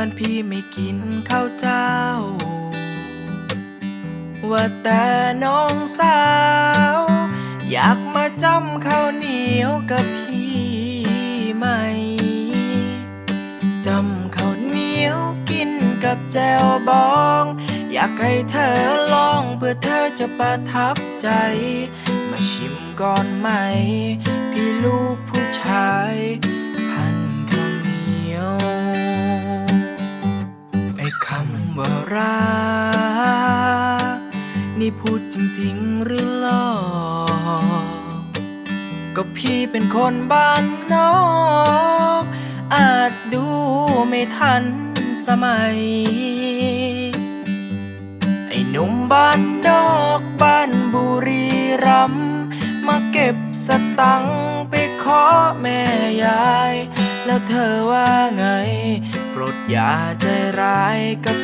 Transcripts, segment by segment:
บ้านพี่ไม่กินข้าวเจ้า ว่าแต่น้องสาว อยากมาจำข้าวเหนียวกับพี่ไหมจำข้าวเหนียวกินกับแจวบอง อยากให้เธอลองเพื่อเธอจะประทับใจ มาชิมก่อนไหม พี่ลูกผู้ ว่ารัก นี่พูดจริงๆหรือหลอกก็พี่เป็นคนบ้านนอก อาจดูไม่ทันสมัย ไอ้หนุ่มบ้านนอกบ้านบุรีรัมมาเก็บสตังค์ไปขอแม่ยาย แล้วเธอว่าไง โปรดอย่าใจร้ายกับ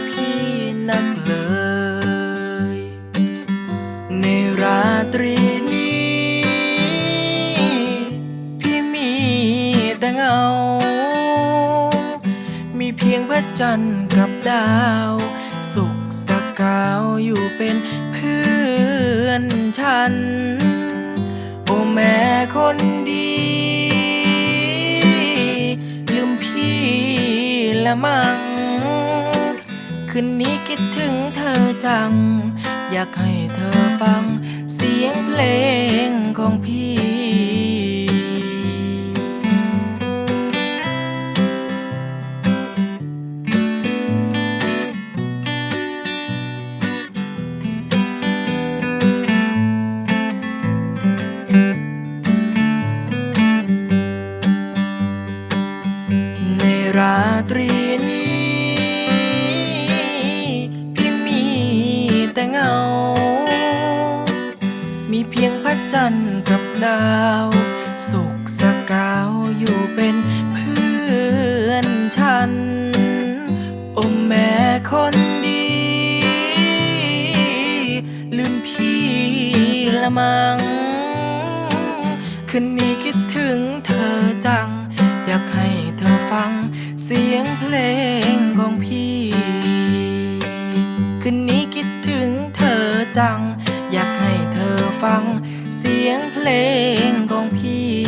จันทร์กับดาว สุขสกาวอยู่เป็นเพื่อนฉัน โอ้แม่คนดี ลืมพี่ละมังคืนนี้คิดถึงเธอจัง อยากให้เธอฟังเสีย ตรีนี้ พี่มีแต่เงา มีเพียงพระจันทร์กับดาว สุขสกาวอยู่เป็นเพื่อนฉัน โอ้แม่คนดี ลืมพี่ละมัง คืนนี้คิดถึงเธอจัง อยากให้เธอฟังเสียงเพลงของพี่ คืนนี้คิดถึงเธอจัง อยากให้เธอฟังเสียงเพลงของพี่